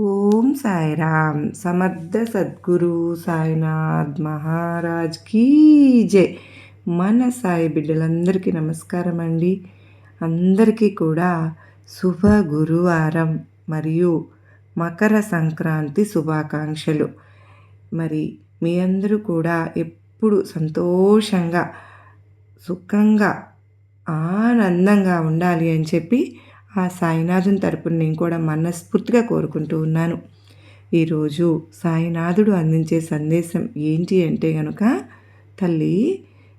ఓం సాయిరామ్. సమర్థ సద్గురు సాయినాథ్ మహారాజ్ కీ జై. మన సాయి బిడ్డలందరికీ నమస్కారం అండి. అందరికీ కూడా శుభ గురువారం మరియు మకర సంక్రాంతి శుభాకాంక్షలు. మరి మీ అందరూ కూడా ఎప్పుడు సంతోషంగా సుఖంగా ఆనందంగా ఉండాలి అని చెప్పి ఆ సాయినాథుని తరపున నేను కూడా మనస్ఫూర్తిగా కోరుకుంటూ ఉన్నాను. ఈరోజు సాయినాథుడు అందించే సందేశం ఏంటి అంటే గనుక తల్లి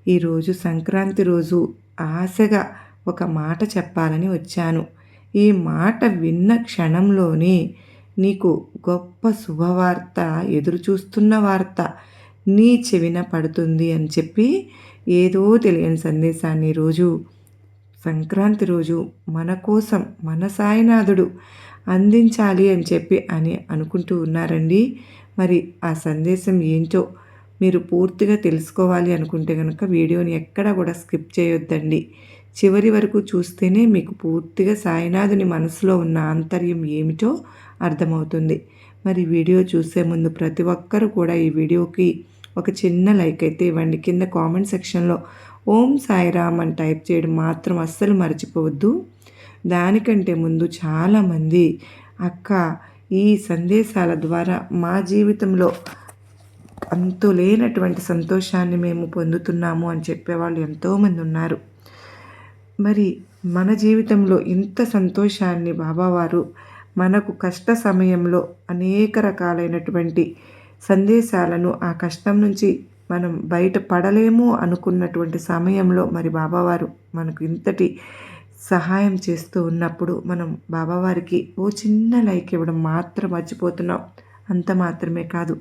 ఈరోజు సంక్రాంతి రోజు ఆశగా ఒక మాట చెప్పాలని వచ్చాను. ఈ మాట విన్న క్షణంలోనే నీకు గొప్ప శుభవార్త ఎదురుచూస్తున్న వార్త నీ చెవిన పడుతుంది అని చెప్పి ఏదో తెలియని సందేశాన్ని ఈరోజు సంక్రాంతి రోజు మన కోసం మన సాయినాథుడు అందించాలి అని చెప్పి అని అనుకుంటూ ఉన్నారండి. మరి ఆ సందేశం ఏంటో మీరు పూర్తిగా తెలుసుకోవాలి అనుకుంటే కనుక వీడియోని ఎక్కడా కూడా స్కిప్ చేయొద్దండి. చివరి వరకు చూస్తేనే మీకు పూర్తిగా సాయినాథుని మనసులో ఉన్న ఆంతర్యం ఏమిటో అర్థమవుతుంది. మరి వీడియో చూసే ముందు ప్రతి ఒక్కరూ కూడా ఈ వీడియోకి ఒక చిన్న లైక్ అయితే ఇవ్వండి. కింద కామెంట్ సెక్షన్లో ఓం సాయిరామ్ అని టైప్ చేయడం మాత్రం అస్సలు మర్చిపోవద్దు. దానికంటే ముందు చాలామంది అక్క ఈ సందేశాల ద్వారా మా జీవితంలో అంతు లేనటువంటి సంతోషాన్ని మేము పొందుతున్నాము అని చెప్పేవాళ్ళు ఎంతోమంది ఉన్నారు. మరి మన జీవితంలో ఇంత సంతోషాన్ని బాబావారు మనకు కష్ట సమయంలో అనేక రకాలైనటువంటి సందేశాలను ఆ కష్టం నుంచి మనం బయట పడలేము అనుకున్నటువంటి సమయంలో మరి బాబావారు మనకు ఇంతటి సహాయం చేస్తూ ఉన్నప్పుడు మనం బాబావారికి ఓ చిన్న లైక్ ఇవ్వడం మాత్రం మర్చిపోతున్నాం. అంత మాత్రమే కాదు.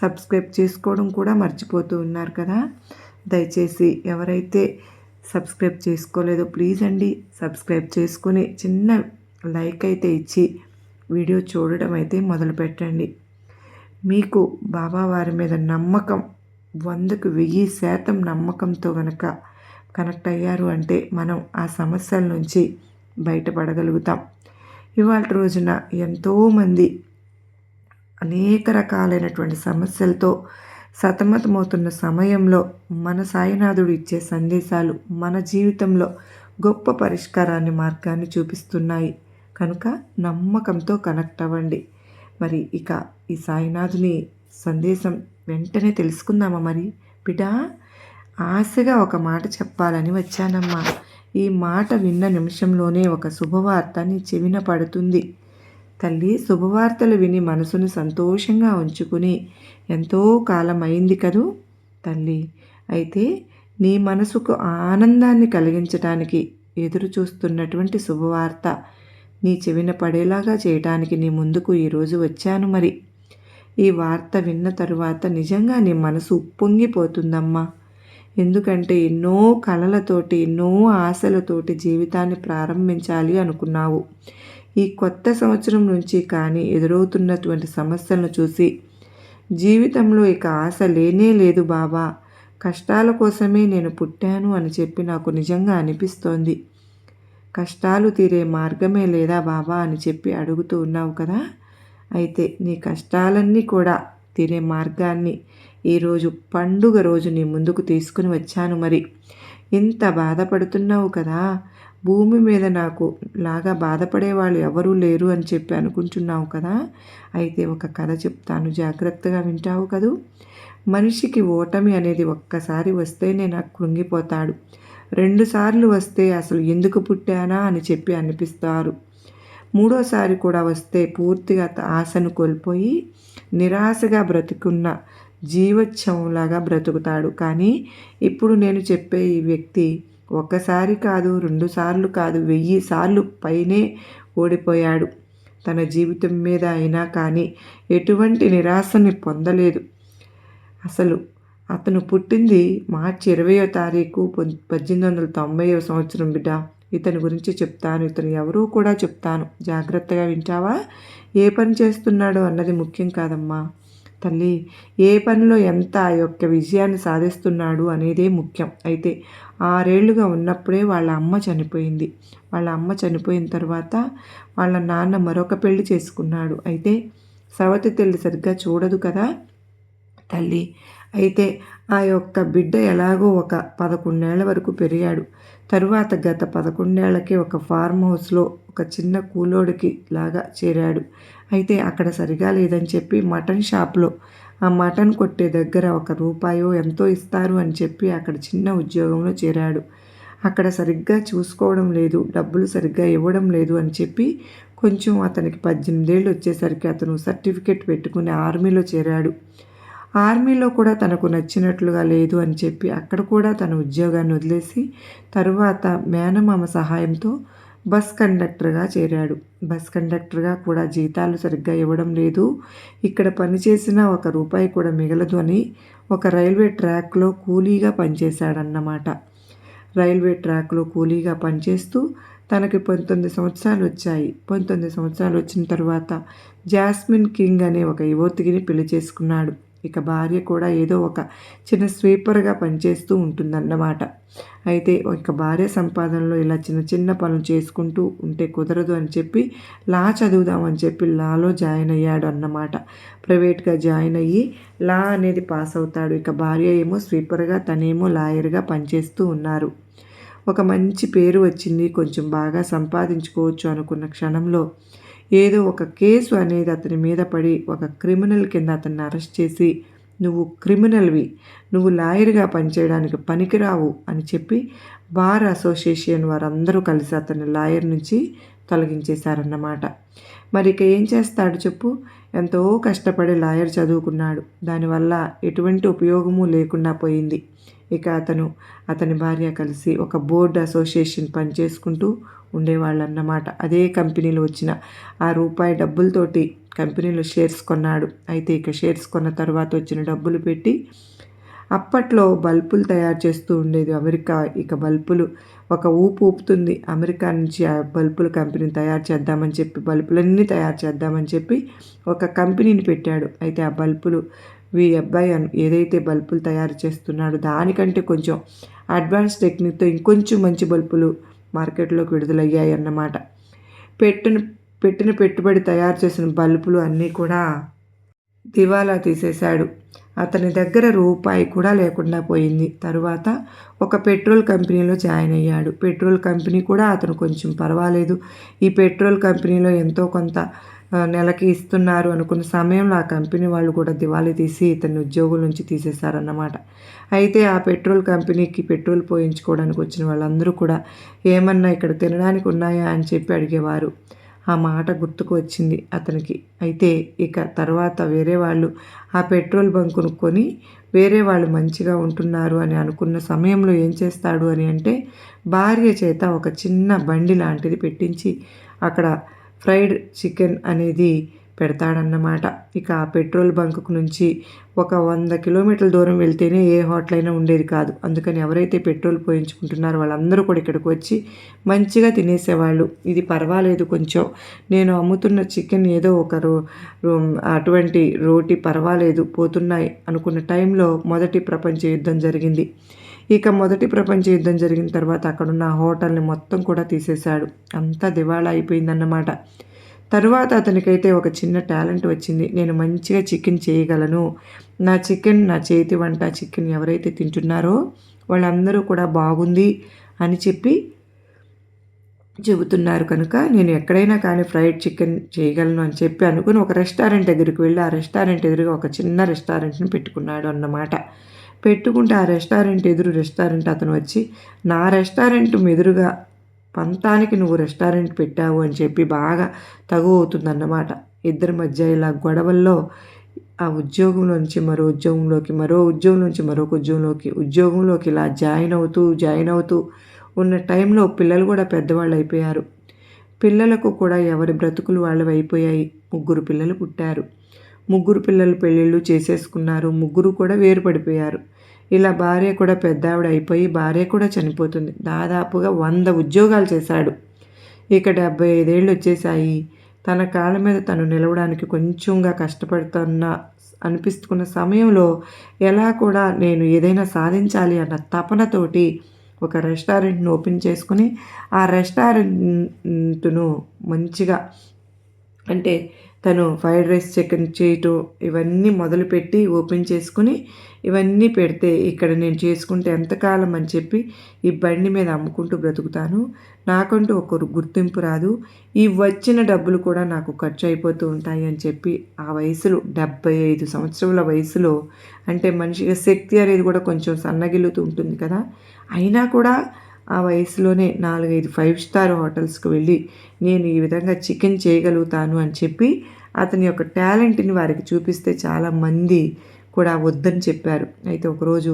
సబ్స్క్రైబ్ చేసుకోవడం కూడా మర్చిపోతూ ఉన్నారు కదా. దయచేసి ఎవరైతే సబ్స్క్రైబ్ చేసుకోలేదో ప్లీజ్ అండి సబ్స్క్రైబ్ చేసుకుని చిన్న లైక్ అయితే ఇచ్చి వీడియో చూడడం అయితే మొదలు పెట్టండి మీకు బాబావారి మీద నమ్మకం వందకు వెయ్యి శాతం నమ్మకంతో గనక కనెక్ట్ అయ్యారు అంటే మనం ఆ సమస్యల నుంచి బయటపడగలుగుతాం. ఇవాళ రోజున ఎంతోమంది అనేక రకాలైనటువంటి సమస్యలతో సతమతమవుతున్న సమయంలో మన సాయినాథుడు ఇచ్చే సందేశాలు మన జీవితంలో గొప్ప పరిష్కారాన్ని మార్గాన్ని చూపిస్తున్నాయి. కనుక నమ్మకంతో కనెక్ట్ అవ్వండి. మరి ఇక ఈ సాయినాథుని సందేశం వెంటనే తెలుసుకుందామా మరి? బిడా ఆశగా ఒక మాట చెప్పాలని వచ్చానమ్మా. ఈ మాట విన్న నిమిషంలోనే ఒక శుభవార్త నీ చెవిన పడుతుంది. తల్లి శుభవార్తలు విని మనసును సంతోషంగా ఉంచుకుని ఎంతో కాలం అయింది కదూ? తల్లి అయితే నీ మనసుకు ఆనందాన్ని కలిగించటానికి ఎదురు చూస్తున్నటువంటి శుభవార్త నీ చెవిన పడేలాగా చేయటానికి నీ ముందుకు ఈరోజు వచ్చాను మరి. ఈ వార్త విన్న తరువాత నిజంగా నీ మనసు ఉప్పొంగిపోతుందమ్మా. ఎందుకంటే ఎన్నో కళలతోటి ఎన్నో ఆశలతోటి జీవితాన్ని ప్రారంభించాలి అనుకున్నావు. ఈ కొత్త సంవత్సరం నుంచి కానీ ఎదురవుతున్నటువంటి సమస్యలను చూసి జీవితంలో ఇక ఆశ లేనే లేదు బాబా కష్టాల కోసమే నేను పుట్టాను అని చెప్పి నాకు నిజంగా అనిపిస్తోంది. కష్టాలు తీరే మార్గమే లేదా బాబా అని చెప్పి అడుగుతూ ఉన్నావు కదా. అయితే నీ కష్టాలన్నీ కూడా తీరే మార్గాన్ని ఈరోజు పండుగ రోజు నీ ముందుకు తీసుకుని వచ్చాను మరి. ఇంత బాధపడుతున్నావు కదా భూమి మీద నాకు లాగా బాధపడే వాళ్ళు ఎవరూ లేరు అని చెప్పి అనుకుంటున్నావు కదా. అయితే ఒక కథ చెప్తాను జాగ్రత్తగా వింటావు కదూ. మనిషికి ఓటమి అనేది ఒక్కసారి వస్తేనే నాకు కృంగిపోతాడు. రెండుసార్లు వస్తే అసలు ఎందుకు పుట్టానా అని చెప్పి అనిపిస్తారు. మూడోసారి కూడా వస్తే పూర్తిగా ఆశను కోల్పోయి నిరాశగా బ్రతుకున్న జీవోత్సవంలాగా బ్రతుకుతాడు. కానీ ఇప్పుడు నేను చెప్పే ఈ వ్యక్తి ఒక్కసారి కాదు రెండు సార్లు కాదు వెయ్యి సార్లు పైనే ఓడిపోయాడు. తన జీవితం మీద అయినా కానీ ఎటువంటి నిరాశని పొందలేదు. అసలు అతను పుట్టింది మార్చి ఇరవయో తారీఖు పద్దెనిమిది వందల తొంభైవ సంవత్సరం బిడ్డ. ఇతని గురించి చెప్తాను. ఇతను ఎవరూ కూడా చెప్తాను. జాగ్రత్తగా వింటావా? ఏ పని చేస్తున్నాడు అన్నది ముఖ్యం కాదమ్మా. తల్లి ఏ పనిలో ఎంత ఆ యొక్క విజయాన్ని సాధిస్తున్నాడు అనేదే ముఖ్యం. అయితే ఆరేళ్ళుగా ఉన్నప్పుడే వాళ్ళ అమ్మ చనిపోయింది. వాళ్ళ అమ్మ చనిపోయిన తర్వాత వాళ్ళ నాన్న మరొక పెళ్ళి చేసుకున్నాడు. అయితే సవతి తల్లి సరిగ్గా చూడదు కదా తల్లి. అయితే ఆ యొక్క బిడ్డ ఎలాగో ఒక పదకొండేళ్ళ వరకు పెరిగాడు. తరువాత గత పదకొండేళ్ళకి ఒక ఫార్మ్ హౌస్లో ఒక చిన్న కూలోడికి లాగా చేరాడు. అయితే అక్కడ సరిగా లేదని చెప్పి మటన్ షాప్లో ఆ మటన్ కొట్టే దగ్గర ఒక రూపాయో ఎంతో ఇస్తారు అని చెప్పి అక్కడ చిన్న ఉద్యోగంలో చేరాడు. అక్కడ సరిగ్గా చూసుకోవడం లేదు డబ్బులు సరిగ్గా ఇవ్వడం లేదు అని చెప్పి కొంచెం అతనికి పద్దెనిమిదేళ్ళు వచ్చేసరికి అతను సర్టిఫికెట్ పెట్టుకుని ఆర్మీలో చేరాడు. ఆర్మీలో కూడా తనకు నచ్చినట్లుగా లేదు అని చెప్పి అక్కడ కూడా తన ఉద్యోగాన్ని వదిలేసి తరువాత మేనమామ సహాయంతో బస్ కండక్టర్గా చేరాడు. బస్ కండక్టర్గా కూడా జీతాలు సరిగ్గా ఇవ్వడం లేదు. ఇక్కడ పనిచేసిన ఒక రూపాయి కూడా మిగలదు అని ఒక రైల్వే ట్రాక్లో కూలీగా పనిచేశాడన్నమాట. రైల్వే ట్రాక్లో కూలీగా పనిచేస్తూ తనకి పంతొమ్మిది సంవత్సరాలు వచ్చాయి. పంతొమ్మిది సంవత్సరాలు వచ్చిన తర్వాత జాస్మిన్ కింగ్ అనే ఒక యువతిని పెళ్ళి చేసుకున్నాడు. ఇక భార్య కూడా ఏదో ఒక చిన్న స్వీపర్గా పనిచేస్తూ ఉంటుందన్నమాట. అయితే ఇక భార్య సంపాదనలో ఇలా చిన్న చిన్న పనులు చేసుకుంటూ ఉంటే కుదరదు అని చెప్పి లా చదువుదామని చెప్పి లాలో జాయిన్ అయ్యాడు అన్నమాట ప్రైవేట్గా జాయిన్ అయ్యి లా అనేది పాస్ అవుతాడు. ఇక భార్య ఏమో స్వీపర్గా తనేమో లాయర్గా పనిచేస్తూ ఉన్నారు. ఒక మంచి పేరు వచ్చింది. కొంచెం బాగా సంపాదించుకోవచ్చు అనుకున్న క్షణంలో ఏదో ఒక కేసు అనేది అతని మీద పడి ఒక క్రిమినల్ కింద అతన్ని అరెస్ట్ చేసి నువ్వు క్రిమినల్వి నువ్వు లాయర్గా పనిచేయడానికి పనికిరావు అని చెప్పి బార్ అసోసియేషన్ వారందరూ కలిసి అతన్ని లాయర్ నుంచి తొలగించేశారన్నమాట. మరి ఇక ఏం చేస్తాడు చెప్పు? ఎంతో కష్టపడి లాయర్ చదువుకున్నాడు. దానివల్ల ఎటువంటి ఉపయోగము లేకుండా పోయింది. ఇక అతను అతని భార్య కలిసి ఒక బోర్డు అసోసియేషన్ పనిచేసుకుంటూ ఉండేవాళ్ళన్నమాట. అదే కంపెనీలో వచ్చిన ఆ రూపాయి డబ్బులతోటి కంపెనీలో షేర్స్ కొన్నాడు. అయితే ఇక షేర్స్ కొన్న తర్వాత వచ్చిన డబ్బులు పెట్టి అప్పట్లో బల్బులు తయారు చేస్తూ ఉండేది అమెరికా. ఇక బల్బులు ఒక ఊపు ఊపుతుంది. అమెరికా నుంచి ఆ బల్బుల కంపెనీని తయారు చేద్దామని చెప్పి బల్బులన్నీ తయారు చేద్దామని చెప్పి ఒక కంపెనీని పెట్టాడు. అయితే ఆ బల్బులు వీ అబ్బాయి ఏదైతే బల్బులు తయారు చేస్తున్నాడో దానికంటే కొంచెం అడ్వాన్స్ టెక్నిక్తో ఇంకొంచెం మంచి బల్బులు మార్కెట్లోకి విడుదలయ్యాయి అన్నమాట పెట్టిన పెట్టిన పెట్టుబడి తయారు చేసిన బల్బులు అన్నీ కూడా దివాలా తీసేశాడు. అతని దగ్గర రూపాయి కూడా లేకుండా పోయింది. తరువాత ఒక పెట్రోల్ కంపెనీలో జాయిన్ అయ్యాడు. పెట్రోల్ కంపెనీ కూడా అతను కొంచెం పర్వాలేదు. ఈ పెట్రోల్ కంపెనీలో ఎంతో కొంత నెలకి ఇస్తున్నారు అనుకున్న సమయంలో ఆ కంపెనీ వాళ్ళు కూడా దివాళీ తీసి ఇతను ఉద్యోగుల నుంచి తీసేశారన్నమాట. అయితే ఆ పెట్రోల్ కంపెనీకి పెట్రోల్ పోయించుకోవడానికి వచ్చిన వాళ్ళందరూ కూడా ఏమన్నా ఇక్కడ తినడానికి ఉన్నాయా? అని చెప్పి అడిగేవారు. ఆ మాట గుర్తుకు వచ్చింది అతనికి. అయితే ఇక తర్వాత వేరే వాళ్ళు ఆ పెట్రోల్ బంక్ కొనుక్కొని వేరే వాళ్ళు మంచిగా ఉంటున్నారు అని అనుకున్న సమయంలో ఏం చేస్తాడు? అని అంటే భార్య చేత ఒక చిన్న బండి లాంటిది పెట్టించి అక్కడ ఫ్రైడ్ చికెన్ అనేది పెడతాడన్నమాట. ఇక ఆ పెట్రోల్ బంకు నుంచి ఒక వంద కిలోమీటర్ల దూరం వెళ్తేనే ఏ హోటల్ అయినా ఉండేది కాదు. అందుకని ఎవరైతే పెట్రోల్ పోయించుకుంటున్నారో వాళ్ళందరూ కూడా ఇక్కడికి వచ్చి మంచిగా తినేసేవాళ్ళు. ఇది పర్వాలేదు కొంచెం. నేను అమ్ముతున్న చికెన్ ఏదో ఒక రో అటువంటి రోటీ పర్వాలేదు పోతున్నాయి అనుకున్న టైంలో మొదటి ప్రపంచ యుద్ధం జరిగింది. ఇక మొదటి ప్రపంచ యుద్ధం జరిగిన తర్వాత అక్కడున్న హోటల్ని మొత్తం కూడా తీసేశాడు. అంతా దివాళా అయిపోయిందన్నమాట. తరువాత అతనికైతే ఒక చిన్న టాలెంట్ వచ్చింది. నేను మంచిగా చికెన్ చేయగలను. నా చికెన్ నా చేతి వంట చికెన్ ఎవరైతే తింటున్నారో వాళ్ళందరూ కూడా బాగుంది అని చెప్పి చెబుతున్నారు కనుక నేను ఎక్కడైనా కానీ ఫ్రైడ్ చికెన్ చేయగలను అని చెప్పి అనుకుని ఒక రెస్టారెంట్ దగ్గరికి వెళ్ళి ఆ రెస్టారెంట్ ఎదురుగా ఒక చిన్న రెస్టారెంట్ని పెట్టుకున్నాడు అన్నమాట. పెట్టుకుంటే ఆ రెస్టారెంట్ ఎదురు రెస్టారెంట్ అతను వచ్చి నా రెస్టారెంట్ ఎదురుగా పంతానికి నువ్వు రెస్టారెంట్ పెట్టావు అని చెప్పి బాగా తగు అవుతుందన్నమాట ఇద్దరి మధ్య ఇలా గొడవల్లో ఆ ఉద్యోగంలో నుంచి మరో ఉద్యోగంలోకి మరో ఉద్యోగం నుంచి మరొక ఉద్యోగంలోకి ఉద్యోగంలోకి ఇలా జాయిన్ అవుతూ జాయిన్ అవుతూ ఉన్న టైంలో పిల్లలు కూడా పెద్దవాళ్ళు అయిపోయారు. పిల్లలకు కూడా ఎవరి బ్రతుకులు వాళ్ళు అయిపోయాయి. ముగ్గురు పిల్లలు పుట్టారు. ముగ్గురు పిల్లలు పెళ్ళిళ్ళు చేసేసుకున్నారు. ముగ్గురు కూడా వేరుపడిపోయారు. ఇలా భార్య కూడా పెద్దావిడ అయిపోయి భార్య కూడా చనిపోతుంది. దాదాపుగా వంద ఉద్యోగాలు చేశాడు. ఇక డెబ్బై ఐదేళ్ళు వచ్చేసాయి తన కాళ్ళ మీద తను నిలవడానికి కొంచెంగా కష్టపడుతున్న అనిపిస్తున్న సమయంలో ఎలా కూడా నేను ఏదైనా సాధించాలి అన్న తపనతోటి ఒక రెస్టారెంట్ను ఓపెన్ చేసుకుని ఆ రెస్టారెంట్ను మంచిగా అంటే తను ఫ్రైడ్ రైస్ చికెన్ చేయటం ఇవన్నీ మొదలుపెట్టి ఓపెన్ చేసుకుని ఇవన్నీ పెడితే ఇక్కడ నేను చేసుకుంటే ఎంతకాలం అని చెప్పి ఈ బండి మీద అమ్ముకుంటూ బ్రతుకుతాను. నాకంటూ ఒకరు గుర్తింపు రాదు. ఈ వచ్చిన డబ్బులు కూడా నాకు ఖర్చు అయిపోతూ ఉంటాయి అని చెప్పి ఆ వయసులో డెబ్బై ఐదు సంవత్సరాల వయసులో అంటే మనిషిగా శక్తి అనేది కూడా కొంచెం సన్నగిల్లుతూ ఉంటుంది కదా. అయినా కూడా ఆ వయసులోనే నాలుగైదు ఫైవ్ స్టార్ హోటల్స్కి వెళ్ళి నేను ఈ విధంగా చికెన్ చేయగలుగుతాను అని చెప్పి అతని యొక్క టాలెంట్ని వారికి చూపిస్తే చాలామంది కూడా వద్దని చెప్పారు. అయితే ఒకరోజు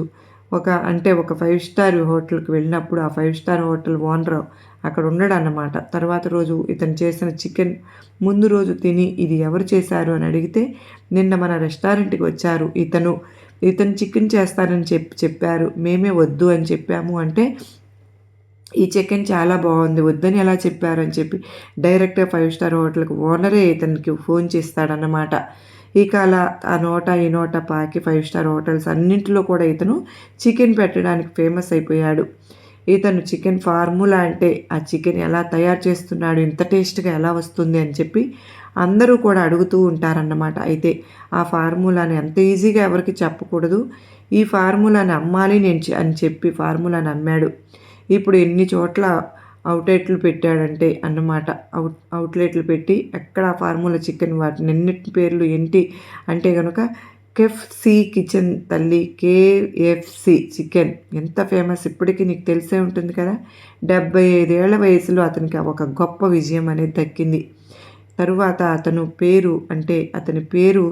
ఒక అంటే ఒక ఫైవ్ స్టార్ హోటల్కి వెళ్ళినప్పుడు ఆ ఫైవ్ స్టార్ హోటల్ ఓనర్ అక్కడ ఉండడు అన్నమాట తర్వాత రోజు ఇతను చేసిన చికెన్ ముందు రోజు తిని ఇది ఎవరు చేశారు అని అడిగితే నిన్న మన రెస్టారెంట్కి వచ్చారు ఇతను. ఇతను చికెన్ చేస్తానని చెప్పి చెప్పారు. మేమే వద్దు అని చెప్పాము అంటే ఈ చికెన్ చాలా బాగుంది. వద్దని ఎలా చెప్పారని చెప్పి డైరెక్ట్గా ఫైవ్ స్టార్ హోటల్కి ఓనరే ఇతనికి ఫోన్ చేస్తాడన్నమాట. ఇక అలా ఆ నోట ఈ నోట పాకి ఫైవ్ స్టార్ హోటల్స్ అన్నింటిలో కూడా ఇతను చికెన్ పెట్టడానికి ఫేమస్ అయిపోయాడు. ఇతను చికెన్ ఫార్ములా అంటే ఆ చికెన్ ఎలా తయారు చేస్తున్నాడు ఇంత టేస్ట్గా ఎలా వస్తుంది అని చెప్పి అందరూ కూడా అడుగుతూ ఉంటారన్నమాట. అయితే ఆ ఫార్ములాని అంత ఈజీగా ఎవరికి చెప్పకూడదు. ఈ ఫార్ములాని అమ్మాలి నేను అని చెప్పి ఫార్ములాని అమ్మాడు. ఇప్పుడు ఎన్ని చోట్ల అవుట్లెట్లు పెట్టాడంటే అన్నమాట. అవుట్ అవుట్లెట్లు పెట్టి ఎక్కడ ఫార్ములా చికెన్ వాటిని ఎన్నిటి పేర్లు ఏంటి అంటే కనుక కెఫ్సి కిచెన్ తల్లి కేఎఫ్సి చికెన్. ఎంత ఫేమస్ ఇప్పటికీ నీకు తెలిసే ఉంటుంది కదా? డెబ్బై ఐదేళ్ళ వయసులో అతనికి ఒక గొప్ప విజయం అనేది దక్కింది. తరువాత అతను పేరు అంటే అతని పేరు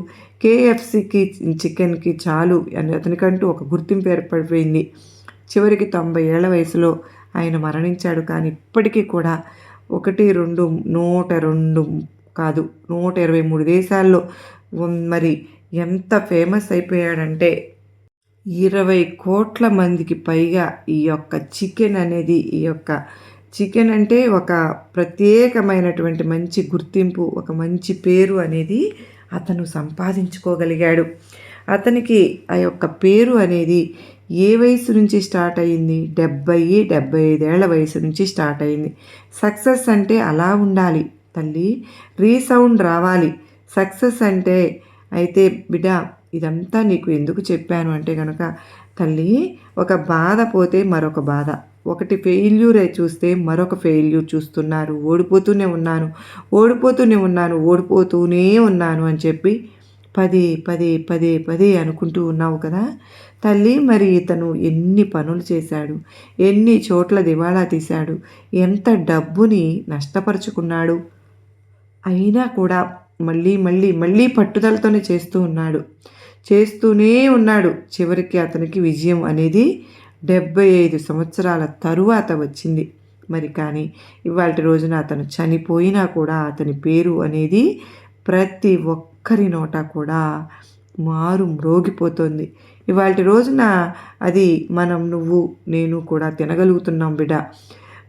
కేఎఫ్సికి చికెన్కి చాలు అని అతనికంటూ ఒక గుర్తింపు ఏర్పడిపోయింది. చివరికి తొంభై ఏళ్ళ వయసులో ఆయన మరణించాడు. కానీ ఇప్పటికీ కూడా ఒకటి రెండు నూట రెండు కాదు నూట ఇరవై మూడు దేశాల్లో మరి ఎంత ఫేమస్ అయిపోయాడంటే ఇరవై కోట్ల మందికి పైగా ఈ యొక్క చికెన్ అనేది ఈ యొక్క చికెన్ అంటే ఒక ప్రత్యేకమైనటువంటి మంచి గుర్తింపు ఒక మంచి పేరు అనేది అతను సంపాదించుకోగలిగాడు. అతనికి ఆ యొక్క పేరు అనేది ఏ వయసు నుంచి స్టార్ట్ అయ్యింది? డెబ్బై డెబ్బై ఐదేళ్ళ వయసు నుంచి స్టార్ట్ అయింది సక్సెస్ అంటే అలా ఉండాలి. తల్లి రీసౌండ్ రావాలి. సక్సెస్ అంటే అయితే బిడ్డ ఇదంతా నీకు ఎందుకు చెప్పాను అంటే కనుక తల్లి ఒక బాధ పోతే మరొక బాధ. ఒకటి ఫెయిల్యూర్ చూస్తే మరొక ఫెయిల్యూర్ చూస్తున్నారు. ఓడిపోతూనే ఉన్నాను. ఓడిపోతూనే ఉన్నాను. ఓడిపోతూనే ఉన్నాను అని చెప్పి పదే పదే పదే పదే అనుకుంటూ ఉన్నావు కదా? తల్లి మరి ఇతను ఎన్ని పనులు చేశాడు? ఎన్ని చోట్ల దివాళా తీశాడు? ఎంత డబ్బుని నష్టపరుచుకున్నాడు? అయినా కూడా మళ్ళీ మళ్ళీ మళ్ళీ పట్టుదలతోనే చేస్తూ ఉన్నాడు. చేస్తూనే ఉన్నాడు. చివరికి అతనికి విజయం అనేది డెబ్బై ఐదు సంవత్సరాల తరువాత వచ్చింది. మరి కానీ ఇవాళ రోజున అతను చనిపోయినా కూడా అతని పేరు అనేది ప్రతి ఒక్క ఒక్కరి నోట కూడా మారు మ్రోగిపోతుంది ఇవాళ రోజున అది మనం నువ్వు నేను కూడా తినగలుగుతున్నాం బిడ్డ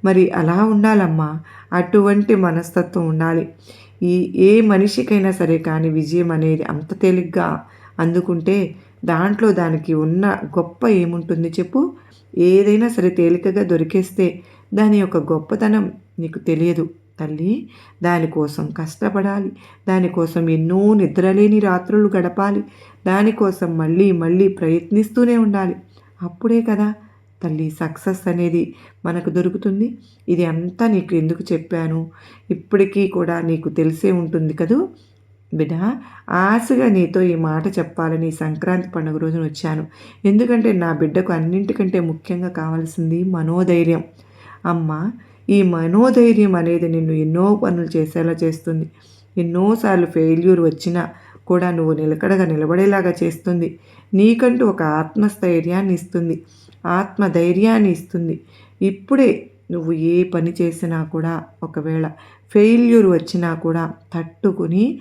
మరి అలా ఉండాలమ్మా. అటువంటి మనస్తత్వం ఉండాలి. ఈ ఏ మనిషికైనా సరే కానీ విజయం అనేది అంత తేలిగ్గా అందుకుంటే దాంట్లో దానికి ఉన్న గొప్ప ఏముంటుంది చెప్పు? ఏదైనా సరే తేలికగా దొరికేస్తే దాని యొక్క గొప్పతనం నీకు తెలియదు. తల్లి దానికోసం కష్టపడాలి. దానికోసం ఎన్నో నిద్రలేని రాత్రులు గడపాలి. దానికోసం మళ్ళీ మళ్ళీ ప్రయత్నిస్తూనే ఉండాలి. అప్పుడే కదా తల్లి సక్సెస్ అనేది మనకు దొరుకుతుంది. ఇది అంతా నీకు ఎందుకు చెప్పాను? ఇప్పటికీ కూడా నీకు తెలిసే ఉంటుంది కదూ? బిడ్డ ఆశగా నీతో ఈ మాట చెప్పాలని సంక్రాంతి పండుగ రోజున వచ్చాను. ఎందుకంటే నా బిడ్డకు అన్నింటికంటే ముఖ్యంగా కావాల్సింది మనోధైర్యం. అమ్మ ఈ మనోధైర్యం అనేది నిన్ను ఎన్నో పనులు చేసేలా చేస్తుంది. ఎన్నోసార్లు ఫెయిల్యూర్ వచ్చినా కూడా నువ్వు నిలకడగా నిలబడేలాగా చేస్తుంది. నీకంటూ ఒక ఆత్మస్థైర్యాన్ని ఇస్తుంది. ఆత్మధైర్యాన్ని ఇస్తుంది. ఇప్పుడే నువ్వు ఏ పని చేసినా కూడా ఒకవేళ ఫెయిల్యూర్ వచ్చినా కూడా తట్టుకుని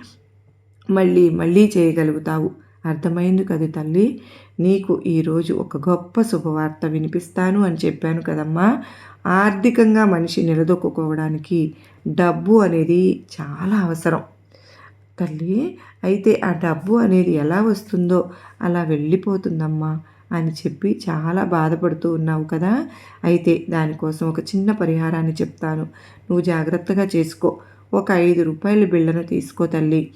మళ్ళీ మళ్ళీ చేయగలుగుతావు. అర్థమైంది కదా తల్లి? నీకు ఈరోజు ఒక గొప్ప శుభవార్త వినిపిస్తాను అని చెప్పాను కదమ్మా. ఆర్థికంగా మనిషి నిలదొక్కుకోవడానికి డబ్బు అనేది చాలా అవసరం. తల్లి అయితే ఆ డబ్బు అనేది ఎలా వస్తుందో అలా వెళ్ళిపోతుందమ్మా అని చెప్పి చాలా బాధపడుతూ ఉన్నావు కదా? అయితే దానికోసం ఒక చిన్న పరిహారాన్ని చెప్తాను. నువ్వు జాగ్రత్తగా చేసుకో. ఒక ఐదు రూపాయల బిళ్ళను తీసుకో తల్లి.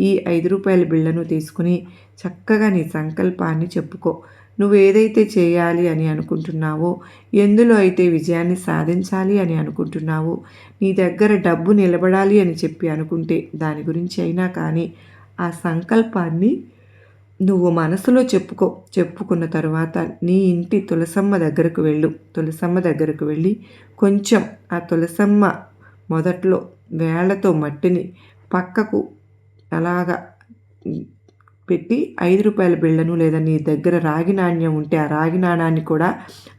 ఈ ఐదు రూపాయల బిళ్ళను తీసుకుని చక్కగా నీ సంకల్పాన్ని చెప్పుకో. నువ్వు ఏదైతే చేయాలి అని అనుకుంటున్నావో ఎందులో అయితే విజయాన్ని సాధించాలి అని అనుకుంటున్నావో నీ దగ్గర డబ్బు నిలబడాలి అని చెప్పి అనుకుంటే దాని గురించి అయినా కానీ ఆ సంకల్పాన్ని నువ్వు మనసులో చెప్పుకో. చెప్పుకున్న తర్వాత నీ ఇంటి తులసమ్మ దగ్గరకు వెళ్ళు. తులసమ్మ దగ్గరకు వెళ్ళి కొంచెం ఆ తులసమ్మ మొదట్లో వేళ్ళతో మట్టిని పక్కకు అలాగా పెట్టి ఐదు రూపాయల బిళ్ళను లేదా నీ దగ్గర రాగి నాణ్యం ఉంటే ఆ రాగి నాణాన్ని కూడా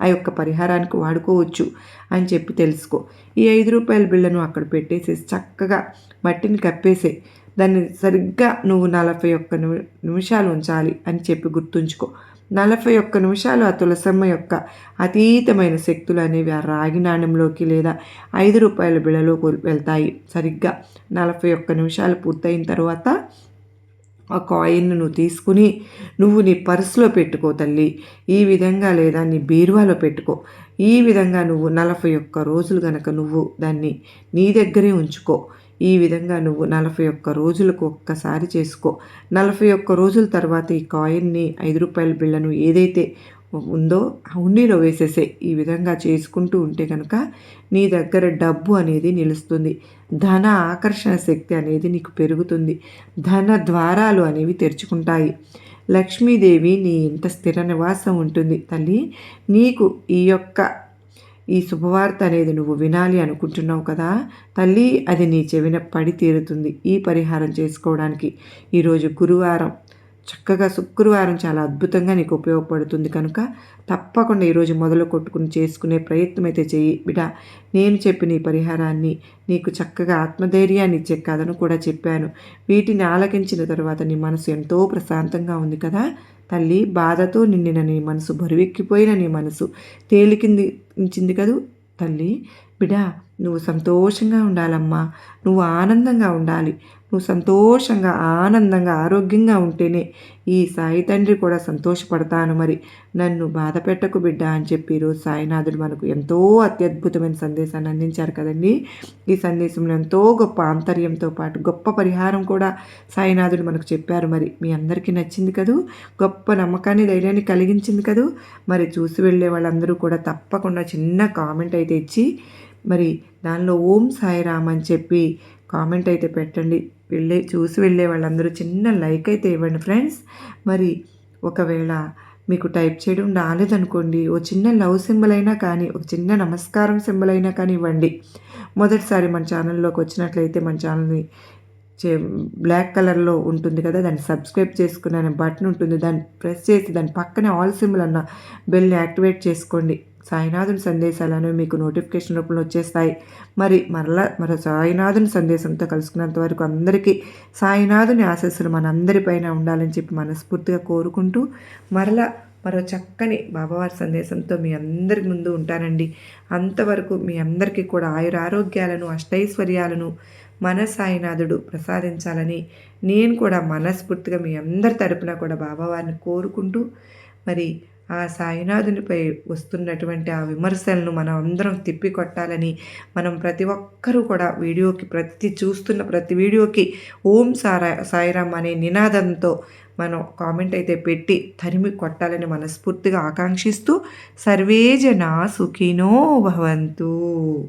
ఆ యొక్క పరిహారానికి వాడుకోవచ్చు అని చెప్పి తెలుసుకో. ఈ ఐదు రూపాయల బిళ్ళను అక్కడ పెట్టేసి చక్కగా మట్టిని కప్పేసే. దాన్ని సరిగ్గా నువ్వు నలభై ఒక్క నిమిషాలు ఉంచాలి అని చెప్పి గుర్తుంచుకో. నలభై ఒక్క నిమిషాలు ఆ తులసమ్మ యొక్క అతీతమైన శక్తులు అనేవి ఆ రాగి నాణ్యంలోకి లేదా ఐదు రూపాయల బిళ్ళలో వెళ్తాయి. సరిగ్గా నలభై ఒక్క నిమిషాలు పూర్తయిన తర్వాత ఆ కాయిన్ను నువ్వు తీసుకుని నువ్వు నీ పర్సులో పెట్టుకో తల్లి. ఈ విధంగా లేదా నీ బీరువాలో పెట్టుకో. ఈ విధంగా నువ్వు నలభై ఒక్క రోజులు గనక నువ్వు దాన్ని నీ దగ్గరే ఉంచుకో. ఈ విధంగా నువ్వు నలభై ఒక్క రోజులకు ఒక్కసారి చేసుకో. నలభై ఒక్క రోజుల తర్వాత ఈ కాయిన్ని ఐదు రూపాయల బిళ్ళను ఏదైతే ఉందో హుండీలో వేసేసే ఈ విధంగా చేసుకుంటూ ఉంటే కనుక నీ దగ్గర డబ్బు అనేది నిలుస్తుంది. ధన ఆకర్షణ శక్తి అనేది నీకు పెరుగుతుంది. ధన ద్వారాలు అనేవి తెరుచుకుంటాయి. లక్ష్మీదేవి నీ ఇంట స్థిర నివాసం ఉంటుంది. తల్లి నీకు ఈ యొక్క ఈ శుభవార్త అనేది నువ్వు వినాలి అనుకుంటున్నావు కదా? తల్లి అది నీ చెవిన పడి తీరుతుంది ఈ పరిహారం చేసుకోవడానికి. ఈరోజు గురువారం. చక్కగా శుక్రవారం చాలా అద్భుతంగా నీకు ఉపయోగపడుతుంది కనుక తప్పకుండా ఈరోజు మొదలు కొట్టుకుని చేసుకునే ప్రయత్నం అయితే చెయ్యి బిడ నేను చెప్పిన ఈ పరిహారాన్ని నీకు చక్కగా ఆత్మధైర్యాన్ని ఇచ్చే కథను కూడా చెప్పాను. వీటిని ఆలకించిన తర్వాత నీ మనసు ఎంతో ప్రశాంతంగా ఉంది కదా? తల్లి బాధతో నిండిన నీ మనసు బరువెక్కిపోయిన నీ మనసు తేలికింది ఉంచింది కదూ? తల్లి బిడా నువ్వు సంతోషంగా ఉండాలమ్మా. నువ్వు ఆనందంగా ఉండాలి. నువ్వు సంతోషంగా ఆనందంగా ఆరోగ్యంగా ఉంటేనే ఈ సాయి తండ్రి కూడా సంతోషపడతాను మరి. నన్ను బాధ పెట్టకు బిడ్డ అని చెప్పి ఈరోజు సాయినాథుడు మనకు ఎంతో అత్యద్భుతమైన సందేశాన్ని అందించారు కదండి. ఈ సందేశంలో ఎంతో గొప్ప ఆంతర్యంతో పాటు గొప్ప పరిహారం కూడా సాయినాథుడు మనకు చెప్పారు మరి. మీ అందరికీ నచ్చింది కదూ? గొప్ప నమ్మకాన్ని ధైర్యాన్ని కలిగించింది కదూ? మరి చూసి వెళ్ళే వాళ్ళందరూ కూడా తప్పకుండా చిన్న కామెంట్ అయితే ఇచ్చి మరి దానిలో ఓం సాయిరామ్ అని చెప్పి కామెంట్ అయితే పెట్టండి. వెళ్ళే చూసి వెళ్ళే వాళ్ళందరూ చిన్న లైక్ అయితే ఇవ్వండి ఫ్రెండ్స్. మరి ఒకవేళ మీకు టైప్ చేయడం రాలేదనుకోండి ఓ చిన్న లవ్ సింబల్ అయినా కానీ ఒక చిన్న నమస్కారం సింబల్ అయినా కానీ ఇవ్వండి. మొదటిసారి మన ఛానల్లోకి వచ్చినట్లయితే మన ఛానల్ని చే బ్లాక్ కలర్లో ఉంటుంది కదా దాన్ని సబ్స్క్రైబ్ చేసుకునే బటన్ ఉంటుంది. దాన్ని ప్రెస్ చేసి దాని పక్కనే ఆల్ సింబల్ అన్న బెల్ని యాక్టివేట్ చేసుకోండి. సాయినాథుని సందేశాలను మీకు నోటిఫికేషన్ రూపంలో వచ్చేస్తాయి. మరి మరలా మరో సాయినాథుని సందేశంతో కలుసుకున్నంత వరకు అందరికీ సాయినాథుని ఆశస్సులు మనందరిపైన ఉండాలని చెప్పి మనస్ఫూర్తిగా కోరుకుంటూ మరలా మరో చక్కని బాబావారి సందేశంతో మీ అందరి ముందు ఉంటానండి. అంతవరకు మీ అందరికీ కూడా ఆయుర ఆరోగ్యాలను అష్టైశ్వర్యాలను మన సాయినాథుడు ప్రసాదించాలని నేను కూడా మనస్ఫూర్తిగా మీ అందరి తరపున కూడా బాబావారిని కోరుకుంటూ మరి ఆ సాయినాథునిపై వస్తున్నటువంటి ఆ విమర్శలను మనం అందరం తిప్పికొట్టాలని మనం ప్రతి ఒక్కరూ కూడా వీడియోకి ప్రతి చూస్తున్న ప్రతి వీడియోకి ఓం సారా సాయిరామ్ అనే నినాదంతో మనం కామెంట్ అయితే పెట్టి తరిమి కొట్టాలని మనస్ఫూర్తిగా ఆకాంక్షిస్తూ సర్వేజన సుఖినో భవంతు.